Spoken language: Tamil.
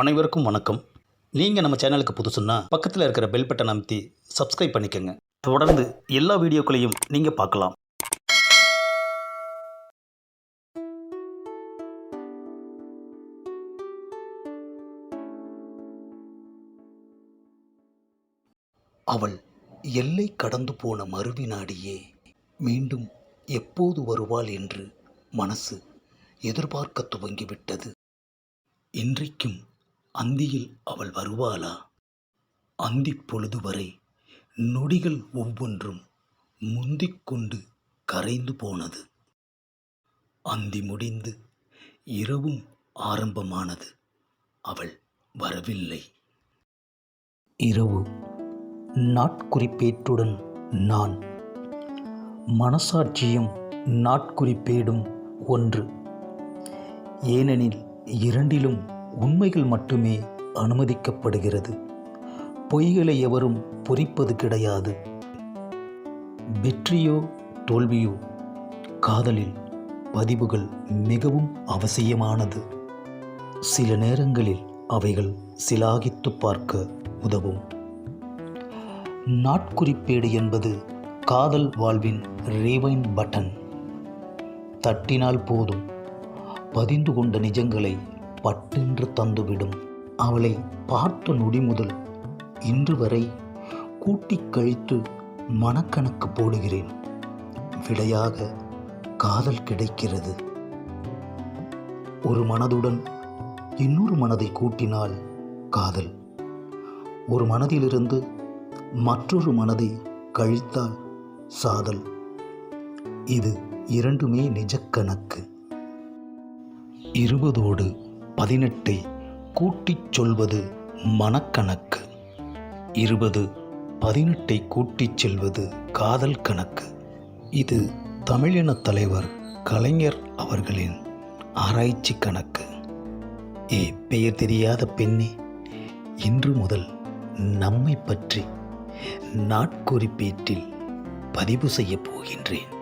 அனைவருக்கும் வணக்கம். நீங்கள் நம்ம சேனலுக்கு புதுசுன்னா பக்கத்தில் இருக்கிற பெல் பட்டன் அமைத்தி சப்ஸ்கிரைப் பண்ணிக்கோங்க. தொடர்ந்து எல்லா வீடியோக்களையும் நீங்கள் பார்க்கலாம். அவள் எல்லை கடந்து போன மறுவினாடியே மீண்டும் எப்போது வருவாள் என்று மனசு எதிர்பார்க்க துவங்கிவிட்டது. இன்றைக்கும் அந்தியில் அவள் வருவாளா? அந்தி பொழுது வரை நொடிகள் ஒவ்வொன்றும் முந்திக் கொண்டு கரைந்து போனது. அந்தி முடிந்து இரவும் ஆரம்பமானது. அவள் வரவில்லை. இரவு. நாட்குறிப்பேற்றுடன் நான். மனசாட்சியும் நாட்குறிப்பேடும் ஒன்று. ஏனெனில் இரண்டிலும் உண்மைகள் மட்டுமே அனுமதிக்கப்படுகிறது. பொய்களை எவரும் பொறிப்பது கிடையாது. வெற்றியோ தோல்வியோ காதலில் பதிவுகள் மிகவும் அவசியமானது. சில நேரங்களில் அவைகள் சிலாகித்து பார்க்க உதவும். நாட்குறிப்பேடு என்பது காதல் வாழ்வின் ரீவைன் பட்டன் தட்டினால் போதும். பதிந்து கொண்ட நிஜங்களை பட்டென்று தந்துவிடும். அவளை பார்த்த நொடி முதல் இன்று வரை கூட்டிக் கழித்து மனக்கணக்கு போடுகிறேன். விடையாக காதல் கிடைக்கிறது. ஒரு மனதுடன் இன்னொரு மனதை கூட்டினால் காதல். ஒரு மனதிலிருந்து மற்றொரு மனதை கழித்தால் சாதல். இது இரண்டுமே நிஜக்கணக்கு இருபதோடு பதினெட்டை கூட்டிச் சொல்வது மனக்கணக்கு. இருபது பதினெட்டை கூட்டிச் செல்வது காதல் கணக்கு. இது தமிழின தலைவர் கலைஞர் அவர்களின் ஆராய்ச்சி கணக்கு. ஏ பெயர் தெரியாத பெண்ணே இன்று முதல் நம்மை பற்றி நாட்குறிப்பேட்டில் பதிவு செய்யப் போகின்றேன்.